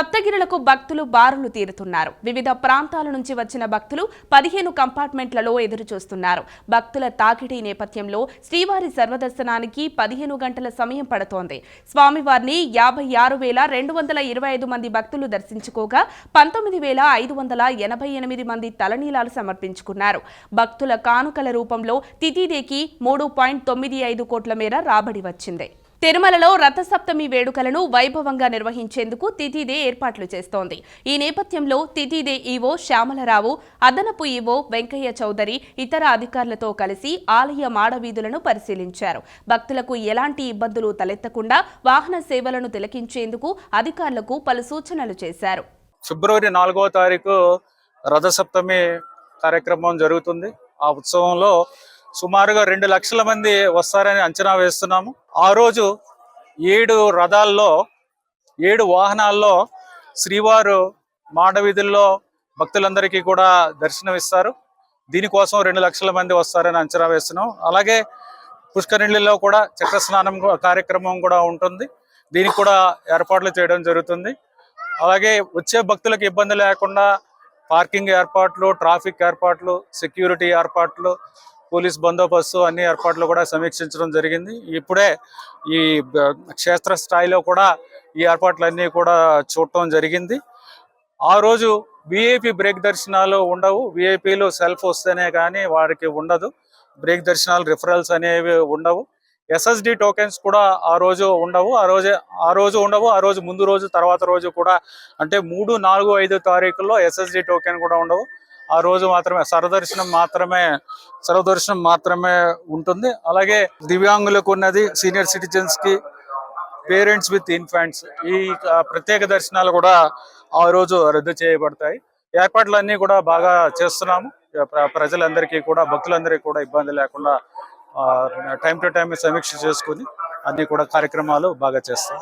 సప్తగిరులకు భక్తులు బారులు తీరుతున్నారు. వివిధ ప్రాంతాల నుంచి వచ్చిన భక్తులు పదిహేను కంపార్ట్మెంట్లలో ఎదురు చూస్తున్నారు భక్తుల తాకిడి నేపథ్యంలో శ్రీవారి సర్వదర్శనానికి పదిహేను గంటల సమయం పడుతోంది. స్వామివారిని యాభై ఆరు వేల రెండు వందల ఇరవై ఐదు మంది భక్తులు దర్శించుకోగా పంతొమ్మిది వేల ఐదు వందల ఎనభై ఎనిమిది మంది తలనీలాలు సమర్పించుకున్నారు. భక్తుల కానుకల రూపంలో తితిదేకి మూడు పాయింట్ తొమ్మిది ఐదు కోట్ల మేర రాబడి వచ్చింది. తిరుమలలో రథసప్తమి వేడుకలను వైభవంగా నిర్వహించేందుకు తిథిదే ఏర్పాట్లు చేస్తోంది. ఈ నేపథ్యంలో తిథిదే ఈవో శ్యామలరావు అదనపు ఈవో వెంకయ్య చౌదరి ఇతర అధికారులతో కలిసి ఆలయ మాడవీధులను పరిశీలించారు. భక్తులకు ఎలాంటి ఇబ్బందులు తలెత్తకుండా వాహన సేవలను తిలకించేందుకు అధికారులకు పలు సూచనలు చేశారు. ఫిబ్రవరి నాలుగవ తారీఖు రథసప్తమి కార్యక్రమం జరుగుతుంది. ఆ ఉత్సవంలో సుమారుగా రెండు లక్షల మంది వస్తారని అంచనా వేస్తున్నాము. ఆ రోజు ఏడు రథాల్లో ఏడు వాహనాల్లో శ్రీవారు మాడవీధుల్లో భక్తులందరికీ కూడా దర్శనమిస్తారు. దీనికోసం రెండు లక్షల మంది వస్తారని అంచనా వేస్తున్నాం. అలాగే పుష్కరిణిలో కూడా చక్ర స్నానం కార్యక్రమం కూడా ఉంటుంది. దీనికి కూడా ఏర్పాట్లు చేయడం జరుగుతుంది. అలాగే వచ్చే భక్తులకు ఇబ్బంది లేకుండా పార్కింగ్ ఏర్పాట్లు ట్రాఫిక్ ఏర్పాట్లు సెక్యూరిటీ ఏర్పాట్లు పోలీస్ బందోబస్తు అన్ని ఏర్పాట్లు కూడా సమీక్షించడం జరిగింది. ఇప్పుడే ఈ క్షేత్ర స్థాయిలో కూడా ఈ ఏర్పాట్లన్నీ కూడా చూడటం జరిగింది. ఆ రోజు విఐపి బ్రేక్ దర్శనాలు ఉండవు. విఐపీలు సెల్ఫ్ వస్తేనే కానీ వారికి ఉండదు. బ్రేక్ దర్శనాలు రిఫరల్స్ అనేవి ఉండవు. ఎస్ఎస్డి టోకెన్స్ కూడా ఆ రోజు ఉండవు. ఆ రోజే ఆ రోజు ఉండవు. ఆ రోజు ముందు రోజు తర్వాత రోజు కూడా అంటే మూడు నాలుగు ఐదు తారీఖుల్లో ఎస్ఎస్డి టోకెన్ కూడా ఉండవు. ఆ రోజు మాత్రమే సర్వదర్శనం మాత్రమే సర్వదర్శనం మాత్రమే ఉంటుంది. అలాగే దివ్యాంగులకు ఉన్నది సీనియర్ సిటిజన్స్కి పేరెంట్స్ విత్ ఇన్ఫాంట్స్. ఈ ప్రత్యేక దర్శనాలు కూడా ఆ రోజు రద్దు చేయబడతాయి. ఏర్పాట్లన్నీ కూడా బాగా చేస్తున్నాము. ప్రజలందరికీ కూడా భక్తులందరికీ కూడా ఇబ్బంది లేకుండా టైం టు టైం సమీక్ష చేసుకుని అన్ని కూడా కార్యక్రమాలు బాగా చేస్తాం.